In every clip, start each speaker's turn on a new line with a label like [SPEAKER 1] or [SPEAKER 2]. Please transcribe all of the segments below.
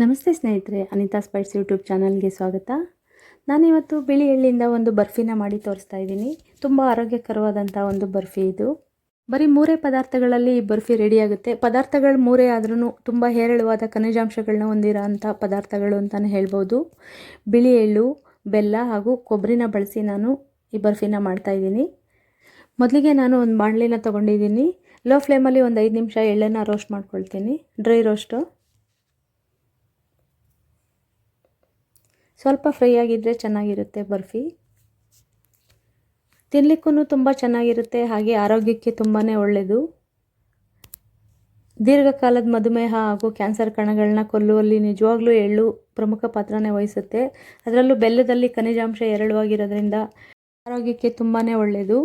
[SPEAKER 1] ನಮಸ್ತೆ ಸ್ನೇಹಿತರೆ, ಅನಿತಾ ಸ್ಪೈಟ್ಸ್ ಯೂಟ್ಯೂಬ್ ಚಾನಲ್ಗೆ ಸ್ವಾಗತ. ನಾನಿವತ್ತು ಬಿಳಿ ಎಳ್ಳಿಂದ ಒಂದು ಬರ್ಫಿನ ಮಾಡಿ ತೋರಿಸ್ತಾ ಇದ್ದೀನಿ. ತುಂಬ ಆರೋಗ್ಯಕರವಾದಂಥ ಒಂದು ಬರ್ಫಿ ಇದು. ಬರೀ ಮೂರೇ ಪದಾರ್ಥಗಳಲ್ಲಿ ಈ ಬರ್ಫಿ ರೆಡಿಯಾಗುತ್ತೆ ಪದಾರ್ಥಗಳು ಮೂರೇ ಆದ್ರೂ ತುಂಬ ಹೇರಳವಾದ ಖನಿಜಾಂಶಗಳನ್ನ ಹೊಂದಿರೋ ಅಂಥ ಪದಾರ್ಥಗಳು ಅಂತಲೇ ಹೇಳ್ಬೋದು. ಬಿಳಿ ಎಳ್ಳು, ಬೆಲ್ಲ ಹಾಗೂ ಕೊಬ್ಬರಿನ ಬಳಸಿ ನಾನು ಈ ಬರ್ಫಿನ ಮಾಡ್ತಾಯಿದ್ದೀನಿ ಮೊದಲಿಗೆ ನಾನು ಒಂದು ಬಾಣಲಿನ ತೊಗೊಂಡಿದ್ದೀನಿ. ಲೋ ಫ್ಲೇಮಲ್ಲಿ ಒಂದು ಐದು ನಿಮಿಷ ಎಳ್ಳನ್ನು ರೋಸ್ಟ್ ಮಾಡ್ಕೊಳ್ತೀನಿ. ಡ್ರೈ ರೋಸ್ಟು ಸ್ವಲ್ಪ ಫ್ರೈ ಆಗಿದ್ದರೆ ಚೆನ್ನಾಗಿರುತ್ತೆ ಬರ್ಫಿ. ತಿನ್ನಲಿಕ್ಕೂ ತುಂಬ ಚೆನ್ನಾಗಿರುತ್ತೆ, ಹಾಗೆ ಆರೋಗ್ಯಕ್ಕೆ ತುಂಬಾ ಒಳ್ಳೆಯದು ದೀರ್ಘಕಾಲದ ಮಧುಮೇಹ ಹಾಗೂ ಕ್ಯಾನ್ಸರ್ ಕಣಗಳನ್ನ ಕೊಲ್ಲುವಲ್ಲಿ ನಿಜವಾಗ್ಲೂ ಎಳ್ಳು ಪ್ರಮುಖ ಪಾತ್ರನೇ ವಹಿಸುತ್ತೆ. ಅದರಲ್ಲೂ ಬೆಲ್ಲದಲ್ಲಿ ಖನಿಜಾಂಶ ಎರಳುವಾಗಿರೋದ್ರಿಂದ ಆರೋಗ್ಯಕ್ಕೆ ತುಂಬಾ ಒಳ್ಳೆಯದು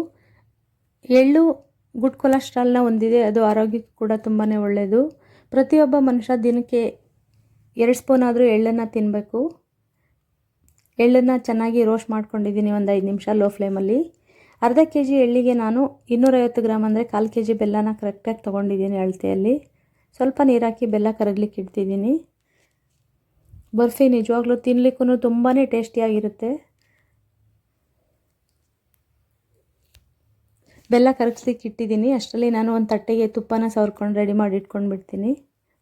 [SPEAKER 1] ಎಳ್ಳು ಗುಡ್ ಕೊಲೆಸ್ಟ್ರಾಲ್ನ ಹೊಂದಿದೆ, ಅದು ಆರೋಗ್ಯಕ್ಕೆ ಕೂಡ ತುಂಬಾ ಒಳ್ಳೆಯದು ಪ್ರತಿಯೊಬ್ಬ ಮನುಷ್ಯ ದಿನಕ್ಕೆ ಎರಡು ಸ್ಪೂನ್ ಆದರೂ ಎಳ್ಳನ್ನು ತಿನ್ನಬೇಕು ಎಳ್ಳನ್ನು ಚೆನ್ನಾಗಿ ರೋಸ್ಟ್ ಮಾಡ್ಕೊಂಡಿದ್ದೀನಿ ಒಂದು ಐದು ನಿಮಿಷ ಲೋ ಫ್ಲೇಮಲ್ಲಿ ಅರ್ಧ ಕೆ ಜಿ ಎಳ್ಳಿಗೆ ನಾನು ಇನ್ನೂರೈವತ್ತು ಗ್ರಾಮ್ ಅಂದರೆ ಕಾಲು ಕೆ ಜಿ ಬೆಲ್ಲನ ಕರೆಕ್ಟಾಗಿ ತೊಗೊಂಡಿದ್ದೀನಿ ಅಳತೆಯಲ್ಲಿ. ಸ್ವಲ್ಪ ನೀರು ಹಾಕಿ ಬೆಲ್ಲ ಕರಗ್ಲಿಕ್ಕೆ ಇಡ್ತಿದ್ದೀನಿ. ಬರ್ಫಿ ನಿಜವಾಗ್ಲೂ ತಿನ್ನಲಿಕ್ಕೂ ತುಂಬಾ ಟೇಸ್ಟಿಯಾಗಿರುತ್ತೆ ಬೆಲ್ಲ ಕರಗಿಸ್ಲಿಕ್ಕೆ ಇಟ್ಟಿದ್ದೀನಿ. ಅಷ್ಟರಲ್ಲಿ ನಾನು ಒಂದು ತಟ್ಟೆಗೆ ತುಪ್ಪನ ಸವರ್ಕೊಂಡು ರೆಡಿ ಮಾಡಿ ಇಟ್ಕೊಂಡು ಬಿಡ್ತೀನಿ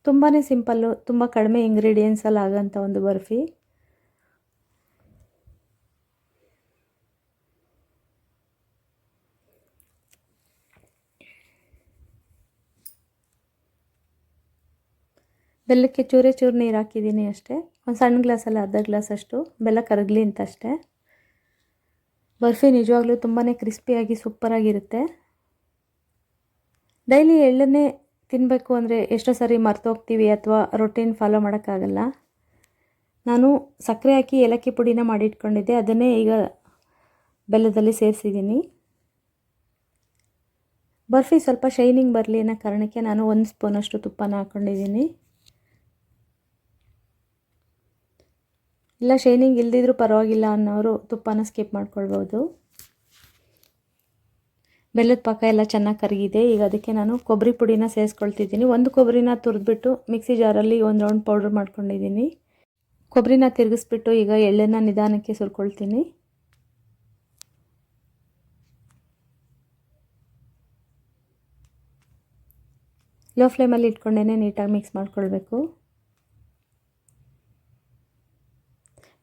[SPEAKER 1] ತುಂಬಾ ಸಿಂಪಲ್ಲು ತುಂಬ ಕಡಿಮೆ ಇಂಗ್ರೀಡಿಯೆಂಟ್ಸಲ್ಲಿ ಆಗೋಂಥ ಒಂದು ಬರ್ಫಿ. ಬೆಲ್ಲಕ್ಕೆ ಚೂರೇ ಚೂರು ನೀರು ಹಾಕಿದ್ದೀನಿ ಅಷ್ಟೇ. ಒಂದು ಸಣ್ಣ ಗ್ಲಾಸಲ್ಲಿ ಅರ್ಧ ಗ್ಲಾಸ್ ಅಷ್ಟು. ಬೆಲ್ಲ ಕರಗಲಿ ಅಂತ ಅಷ್ಟೇ. ಬರ್ಫಿ ನಿಜವಾಗ್ಲೂ ತುಂಬಾ ಕ್ರಿಸ್ಪಿಯಾಗಿ ಸೂಪರಾಗಿರುತ್ತೆ ಡೈಲಿ ಎಳ್ಳನ್ನೇ ತಿನ್ನಬೇಕು ಅಂದರೆ ಎಷ್ಟೋ ಸರಿ ಮರ್ತೋಗ್ತೀವಿ ಅಥವಾ ರೊಟೀನ್ ಫಾಲೋ ಮಾಡೋಕ್ಕಾಗಲ್ಲ. ನಾನು ಸಕ್ಕರೆ ಹಾಕಿ ಏಲಕ್ಕಿ ಪುಡಿನ ಮಾಡಿಟ್ಕೊಂಡಿದ್ದೆ. ಅದನ್ನೇ ಈಗ ಬೆಲ್ಲದಲ್ಲಿ ಸೇರಿಸಿದ್ದೀನಿ. ಬರ್ಫಿ ಸ್ವಲ್ಪ ಶೈನಿಂಗ್ ಬರಲಿ ಅನ್ನೋ ಕಾರಣಕ್ಕೆ ನಾನು ಒಂದು ಸ್ಪೂನಷ್ಟು ತುಪ್ಪನ ಹಾಕ್ಕೊಂಡಿದ್ದೀನಿ ಇಲ್ಲ, ಶೈನಿಂಗ್ ಇಲ್ದಿದ್ರು ಪರವಾಗಿಲ್ಲ ಅನ್ನೋರು ತುಪ್ಪನ ಸ್ಕಿಪ್ ಮಾಡ್ಕೊಳ್ಬೋದು. ಬೆಲ್ಲದ ಪಾಕ ಎಲ್ಲ ಚೆನ್ನಾಗಿ ಕರಗಿದೆ. ಈಗ ಅದಕ್ಕೆ ನಾನು ಕೊಬ್ಬರಿ ಪುಡಿನ ಸೇರಿಸ್ಕೊಳ್ತಿದ್ದೀನಿ. ಒಂದು ಕೊಬ್ಬರಿನ ತುರಿದ್ಬಿಟ್ಟು ಮಿಕ್ಸಿ ಜಾರಲ್ಲಿ ಒಂದು ರೌಂಡ್ ಪೌಡ್ರ್ ಮಾಡ್ಕೊಂಡಿದ್ದೀನಿ. ಕೊಬ್ಬರಿನ ತಿರುಗಿಸ್ಬಿಟ್ಟು ಈಗ ಎಳ್ಳೆನ ನಿಧಾನಕ್ಕೆ ಸುರ್ಕೊಳ್ತೀನಿ. ಲೋ ಫ್ಲೇಮಲ್ಲಿ ಇಟ್ಕೊಂಡೇ ನೀಟಾಗಿ ಮಿಕ್ಸ್ ಮಾಡ್ಕೊಳ್ಬೇಕು.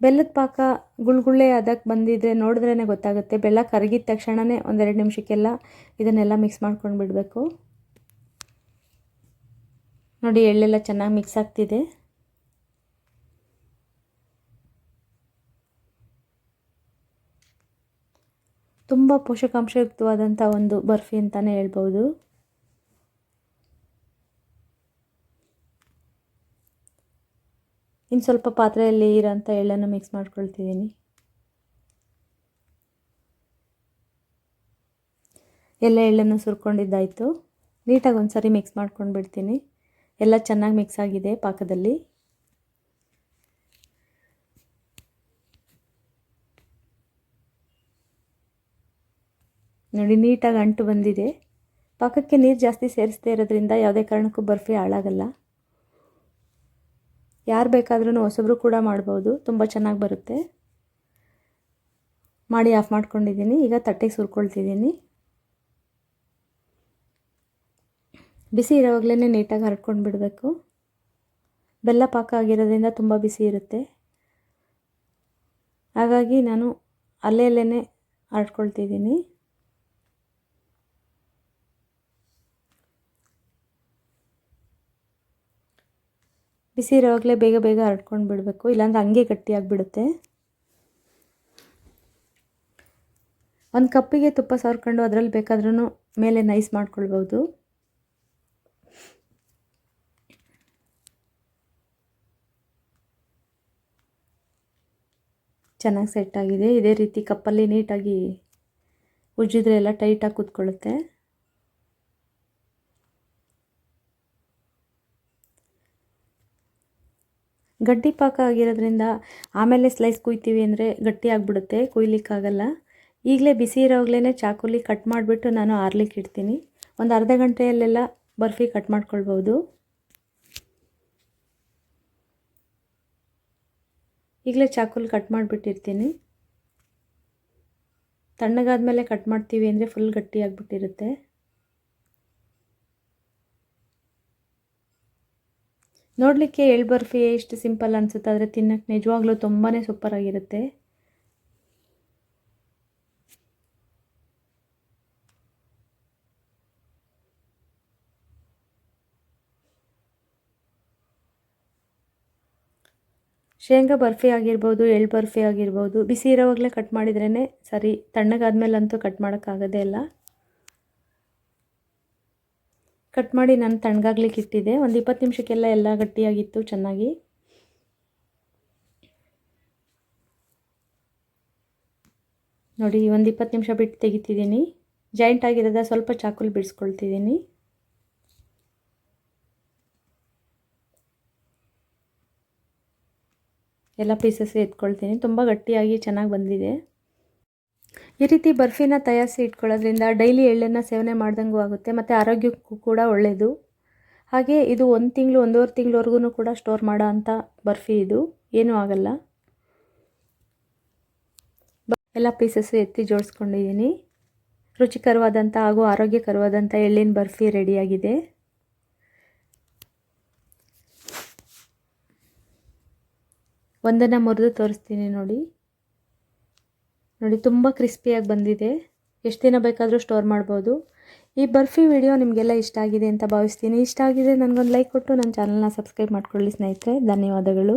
[SPEAKER 1] ಬೆಲ್ಲದ ಪಾಕ ಗುಳ್ಗುಳ್ಳೆ ಅದಕ್ಕೆ ಬಂದಿದ್ರೆ ನೋಡಿದ್ರೇ ಗೊತ್ತಾಗುತ್ತೆ. ಬೆಲ್ಲ ಕರಗಿದ ತಕ್ಷಣವೇ ಒಂದೆರಡು ನಿಮಿಷಕ್ಕೆಲ್ಲ ಇದನ್ನೆಲ್ಲ ಮಿಕ್ಸ್ ಮಾಡ್ಕೊಂಡು ಬಿಡಬೇಕು. ನೋಡಿ ಎಳ್ಳೆಲ್ಲ ಚೆನ್ನಾಗಿ ಮಿಕ್ಸ್ ಆಗ್ತಿದೆ. ತುಂಬ ಪೋಷಕಾಂಶಯುಕ್ತವಾದಂಥ ಒಂದು ಬರ್ಫಿ ಅಂತಲೇ ಹೇಳ್ಬೋದು ಇನ್ನು ಸ್ವಲ್ಪ ಪಾತ್ರೆಯಲ್ಲಿ ಇರೋಂಥ ಎಳ್ಳನ್ನು ಮಿಕ್ಸ್ ಮಾಡ್ಕೊಳ್ತಿದ್ದೀನಿ. ಎಲ್ಲ ಎಳ್ಳನ್ನು ಸುರ್ಕೊಂಡಿದ್ದಾಯಿತು. ನೀಟಾಗಿ ಒಂದು ಸರಿ ಮಿಕ್ಸ್ ಮಾಡ್ಕೊಂಡು ಬಿಡ್ತೀನಿ ಎಲ್ಲ ಚೆನ್ನಾಗಿ ಮಿಕ್ಸ್ ಆಗಿದೆ ಪಾಕದಲ್ಲಿ. ನೋಡಿ, ನೀಟಾಗಿ ಅಂಟು ಬಂದಿದೆ. ಪಾಕಕ್ಕೆ ನೀರು ಜಾಸ್ತಿ ಸೇರಿಸ್ತಾ ಇರೋದ್ರಿಂದ ಯಾವುದೇ ಕಾರಣಕ್ಕೂ ಬರ್ಫಿ ಹಾಳಾಗಲ್ಲ. ಯಾರು ಬೇಕಾದ್ರೂ ಹೊಸಬ್ರು ಕೂಡ ಮಾಡ್ಬೋದು. ತುಂಬ ಚೆನ್ನಾಗಿ ಬರುತ್ತೆ. ಮಾಡಿ ಆಫ್ ಮಾಡ್ಕೊಂಡಿದ್ದೀನಿ. ಈಗ ತಟ್ಟೆಗೆ ಸುರ್ಕೊಳ್ತಿದ್ದೀನಿ. ಬಿಸಿ ಇರೋವಾಗಲೇ ನೀಟಾಗಿ ಹರಡ್ಕೊಂಡು ಬಿಡಬೇಕು. ಬೆಲ್ಲ ಪಾಕ ಆಗಿರೋದ್ರಿಂದ ತುಂಬ ಬಿಸಿ ಇರುತ್ತೆ. ಹಾಗಾಗಿ ನಾನು ಅಲ್ಲೇ ಅಲ್ಲೇ ಹರಡ್ಕೊಳ್ತಿದ್ದೀನಿ ಬಿಸಿ ಇರೋವಾಗಲೇ ಬೇಗ ಬೇಗ ಹರಡ್ಕೊಂಡು ಬಿಡಬೇಕು. ಇಲ್ಲಾಂದ್ರೆ ಹಂಗೆ ಗಟ್ಟಿಯಾಗಿಬಿಡುತ್ತೆ ಒಂದು ಕಪ್ಪಿಗೆ ತುಪ್ಪ ಸವರ್ಕೊಂಡು ಅದರಲ್ಲಿ ಬೇಕಾದ್ರೂ ಮೇಲೆ ನೈಸ್ ಮಾಡ್ಕೊಳ್ಬೋದು. ಚೆನ್ನಾಗಿ ಸೆಟ್ ಆಗಿದೆ. ಇದೇ ರೀತಿ ಕಪ್ಪಲ್ಲಿ ನೀಟಾಗಿ ಉಜ್ಜಿದ್ರೆ ಎಲ್ಲ ಟೈಟಾಗಿ ಕೂತ್ಕೊಳ್ಳುತ್ತೆ. ಗಡ್ಡಿ ಪಾಕ ಆಗಿರೋದ್ರಿಂದ ಆಮೇಲೆ ಸ್ಲೈಸ್ ಕುಯ್ತೀವಿ ಅಂದರೆ ಗಟ್ಟಿ ಆಗಿಬಿಡುತ್ತೆ, ಕುಯ್ಲಿಕ್ಕಾಗಲ್ಲ. ಈಗಲೇ ಬಿಸಿ ಇರೋವಾಗಲೇ ಚಾಕುಲಿ ಕಟ್ ಮಾಡಿಬಿಟ್ಟು ನಾನು ಆರ್ಲಿಕ್ಕೆ ಇಡ್ತೀನಿ. ಒಂದು ಅರ್ಧ ಗಂಟೆಯಲ್ಲೆಲ್ಲ ಬರ್ಫಿ ಕಟ್ ಮಾಡ್ಕೊಳ್ಬೋದು ಈಗಲೇ ಚಾಕುಲಿ ಕಟ್ ಮಾಡಿಬಿಟ್ಟಿರ್ತೀನಿ. ತಣ್ಣಗಾದ್ಮೇಲೆ ಕಟ್ ಮಾಡ್ತೀವಿ ಅಂದರೆ ಫುಲ್ ಗಟ್ಟಿಯಾಗಿಬಿಟ್ಟಿರುತ್ತೆ ನೋಡಲಿಕ್ಕೆ ಎಳ್ಳು ಬರ್ಫಿ ಎಷ್ಟು ಸಿಂಪಲ್ ಅನಿಸುತ್ತೆ, ಆದರೆ ತಿನ್ನಕ್ಕೆ ನಿಜವಾಗ್ಲೂ ತುಂಬಾ ಸೂಪರಾಗಿರುತ್ತೆ ಶೇಂಗಾ ಬರ್ಫಿ ಆಗಿರ್ಬೋದು ಎಳ್ಳು ಬರ್ಫಿ ಆಗಿರ್ಬೋದು, ಬಿಸಿ ಇರೋವಾಗಲೇ ಕಟ್ ಮಾಡಿದ್ರೇ ಸರಿ, ತಣ್ಣಗಾದ್ಮೇಲಂತೂ ಕಟ್ ಮಾಡೋಕ್ಕಾಗೋದೇ ಇಲ್ಲ. ಕಟ್ ಮಾಡಿ ನಾನು ತಣ್ಣಗಾಗ್ಲಿಕ್ಕೆ ಇಟ್ಟಿದ್ದೆ. ಒಂದು ಇಪ್ಪತ್ತು ನಿಮಿಷಕ್ಕೆಲ್ಲ ಎಲ್ಲ ಗಟ್ಟಿಯಾಗಿತ್ತು, ಚೆನ್ನಾಗಿ. ನೋಡಿ, ಒಂದು ಇಪ್ಪತ್ತು ನಿಮಿಷ ಬಿಟ್ಟು ತೆಗಿತಿದ್ದೀನಿ. ಜಾಯಿಂಟ್ ಆಗಿರೋದ ಸ್ವಲ್ಪ ಚಾಕುಲಿ ಬಿಡಿಸ್ಕೊಳ್ತಿದ್ದೀನಿ. ಎಲ್ಲ ಪೀಸಸ್ ಎತ್ಕೊಳ್ತೀನಿ. ತುಂಬ ಗಟ್ಟಿಯಾಗಿ ಚೆನ್ನಾಗಿ ಬಂದಿದೆ. ಈ ರೀತಿ ಬರ್ಫಿನ ತಯಾರಿಸಿ ಇಟ್ಕೊಳ್ಳೋದ್ರಿಂದ ಡೈಲಿ ಎಳ್ಳನ್ನು ಸೇವನೆ ಮಾಡ್ದಂಗೂ ಆಗುತ್ತೆ, ಮತ್ತು ಆರೋಗ್ಯಕ್ಕೂ ಕೂಡ ಒಳ್ಳೆಯದು ಹಾಗೆ ಇದು ಒಂದು ತಿಂಗಳು, ಒಂದೂವರೆ ತಿಂಗಳವರೆಗೂ ಕೂಡ ಸ್ಟೋರ್ ಮಾಡೋ ಅಂಥ ಬರ್ಫಿ ಇದು. ಏನೂ ಆಗಲ್ಲ. ಎಲ್ಲ ಪೀಸಸ್ಸು ಎತ್ತಿ ಜೋಡಿಸ್ಕೊಂಡಿದ್ದೀನಿ. ರುಚಿಕರವಾದಂಥ ಹಾಗೂ ಆರೋಗ್ಯಕರವಾದಂಥ ಎಳ್ಳಿನ ಬರ್ಫಿ ರೆಡಿಯಾಗಿದೆ. ಒಂದನ್ನು ಮುರಿದು ತೋರಿಸ್ತೀನಿ ನೋಡಿ. ನೋಡಿ, ತುಂಬ ಕ್ರಿಸ್ಪಿಯಾಗಿ ಬಂದಿದೆ. ಎಷ್ಟು ದಿನ ಬೇಕಾದರೂ ಸ್ಟೋರ್ ಮಾಡ್ಬೋದು. ಈ ಬರ್ಫಿ ವಿಡಿಯೋ ನಿಮಗೆಲ್ಲ ಇಷ್ಟ ಆಗಿದೆ ಅಂತ ಭಾವಿಸ್ತೀನಿ. ಇಷ್ಟ ಆಗಿದೆ, ನನಗೊಂದು ಲೈಕ್ ಕೊಟ್ಟು ನನ್ನ ಚಾನಲ್ನ ಸಬ್ಸ್ಕ್ರೈಬ್ ಮಾಡ್ಕೊಳ್ಳಿ ಸ್ನೇಹಿತರೆ. ಧನ್ಯವಾದಗಳು.